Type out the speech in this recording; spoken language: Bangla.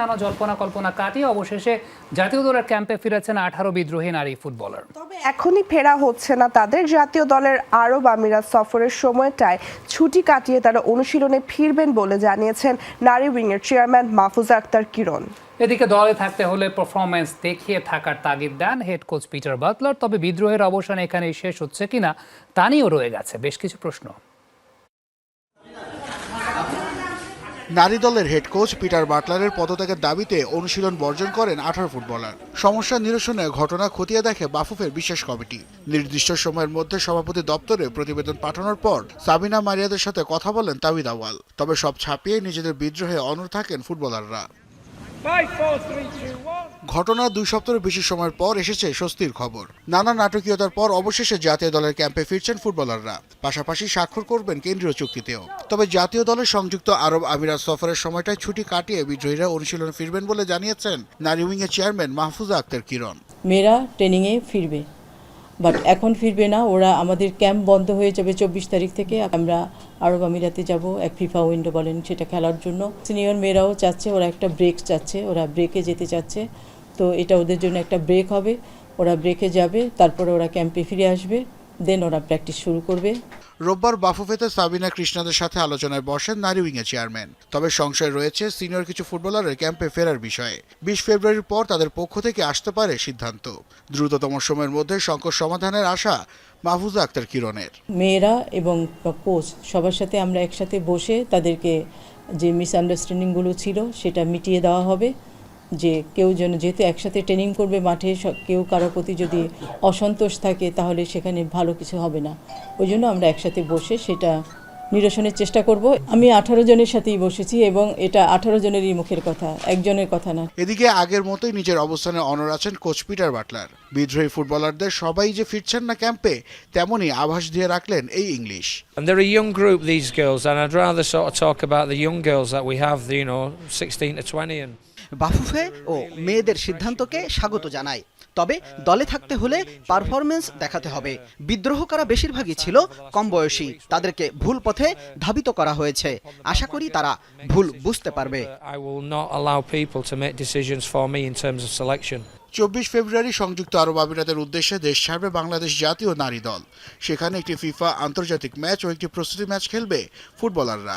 নানা জল্পনা কল্পনা কাটিয়ে অবশেষে জাতীয় দলের ক্যাম্পে ফিরেছেন আঠারো বিদ্রোহী নারী ফুটবলার। তবে এখনই ফেরা হচ্ছে না তাদের। জাতীয় দলের আরব আমিরাত সফরের সময়টায় ছুটি কাটিয়ে তারা অনুশীলনে ফিরবেন বলে জানিয়েছেন নারী উইংয়ের চেয়ারম্যান মাহফুজা আক্তার কিরণ। এদিকে দলে থাকতে হলে পারফরমেন্স দেখিয়ে থাকার তাগিদ দেন হেড কোচ পিটার বাতলার তবে বিদ্রোহের অবসান এখানেই শেষ হচ্ছে কিনা তা নিয়েও রয়ে গেছে বেশ কিছু প্রশ্ন। নারী দলের হেড কোচ পিটার বাটলারের পদত্যাগের দাবিতে অনুশীলন বর্জন করেন আঠারো ফুটবলার। সমস্যা নিরসনে ঘটনা খতিয়ে দেখে বাফুফের বিশেষ কমিটি। নির্দিষ্ট সময়ের মধ্যে সভাপতি দপ্তরে প্রতিবেদন পাঠানোর পর সাবিনা মারিয়াদের সাথে কথা বলেন তাবিদ আওয়াল তবে সব ছাপিয়ে নিজেদের বিদ্রোহে অনড় থাকেন ফুটবলাররা। ঘটনা দুই সপ্তাহের বেশি সময়ের পর এসেছে স্বস্তির খবর। নানা নাটকীয়তার পর অবশেষে জাতীয় দলের ক্যাম্পে ফিরছেন ফুটবলাররা। পাশাপাশি স্বাক্ষর করবেন কেন্দ্রীয় চুক্তিতেও। তবে জাতীয় দলের সংযুক্ত আরব আমিরাত সফরের সময়টায় ছুটি কাটিয়ে বিদ্রোহীরা অনুশীলন ফিরবেন বলে জানিয়েছেন। নারী উইংয়ের চেয়ারম্যান মাহফুজা আক্তার কিরণ। মেয়েরা ট্রেনিংয়ে ফিরবে। বাট এখন ফিরবে না। ওরা আমাদের ক্যাম্প বন্ধ হয়ে যাবে চব্বিশ তারিখ থেকে। আমরা আরব আমিরাতে যাব। এক ফিফা উইন্ডো বলেন সেটা খেলার জন্য। সিনিয়র মেয়েরাও চাচ্ছে, ওরা একটা ব্রেক চাচ্ছে। ওরা ব্রেকে যেতে চাচ্ছে। তো এটা ওদের জন্য একটা ব্রেক হবে। ওরা ব্রেকে যাবে। তারপরে ওরা ক্যাম্পে ফিরে আসবে। দেন ওরা প্র্যাকটিস শুরু করবে। রোববার বাফুফেতে সাবিনা কৃষ্ণাদের সাথে আলোচনায় বসেন নারী উইংয়ের চেয়ারম্যান। তবে সংশয় রয়েছে সিনিয়র কিছু ফুটবলারের ক্যাম্পে ফেরার বিষয়ে। বিশ ফেব্রুয়ারির পর তাদের পক্ষ থেকে আসতে পারে সিদ্ধান্ত। দ্রুততম সময়ের মধ্যে সংকট সমাধানের আশা মাহফুজা আক্তার কিরণের। মেয়েরা এবং কোচ সবার সাথে আমরা একসাথে বসে তাদেরকে যে মিসআন্ডারস্ট্যান্ডিংগুলো ছিল সেটা মিটিয়ে দেওয়া হবে। যে কেউ যেন যেহেতু একসাথে ট্রেনিং করবে মাঠে কেউ কারোর প্রতি যদি অসন্তোষ থাকে তাহলে সেখানে ভালো কিছু হবে না। ওই জন্য আমরা একসাথে বসে সেটা নিরসনের চেষ্টা করব। আমি আঠারো জনের সাথেই বসেছি এবং এটা আঠারো জনেরই মুখের কথা একজনের কথা না। এদিকে আগের মতোই নিজের অবস্থানে অনর আছেন কোচ পিটার বাটলার। বিদ্রোহী ফুটবলারদের সবাই যে ফিরছেন না ক্যাম্পে তেমনই আভাস দিয়ে রাখলেন এই English. And they're a young group, these girls, and I'd rather sort of talk about the young girls that we have, you know, 16 to 20 and BAFUFE ও মেয়েদের সিদ্ধান্তকে স্বাগত জানায়। তবে দলে থাকতে হলে পারফরমেন্স দেখাতে হবে। বিদ্রোহ করা বেশিরভাগই ছিল কম বয়সী। তাদেরকে ভুল পথে ধাবিত করা হয়েছে। আশা করি তারা ভুল বুঝতে পারবে. চব্বিশ ফেব্রুয়ারি সংযুক্ত আরব আমিরাতের উদ্দেশ্যে দেশ ছাড়বে বাংলাদেশ জাতীয় নারী দল। সেখানে একটি ফিফা আন্তর্জাতিক ম্যাচ ও একটি প্রস্তুতি ম্যাচ খেলবে ফুটবলাররা।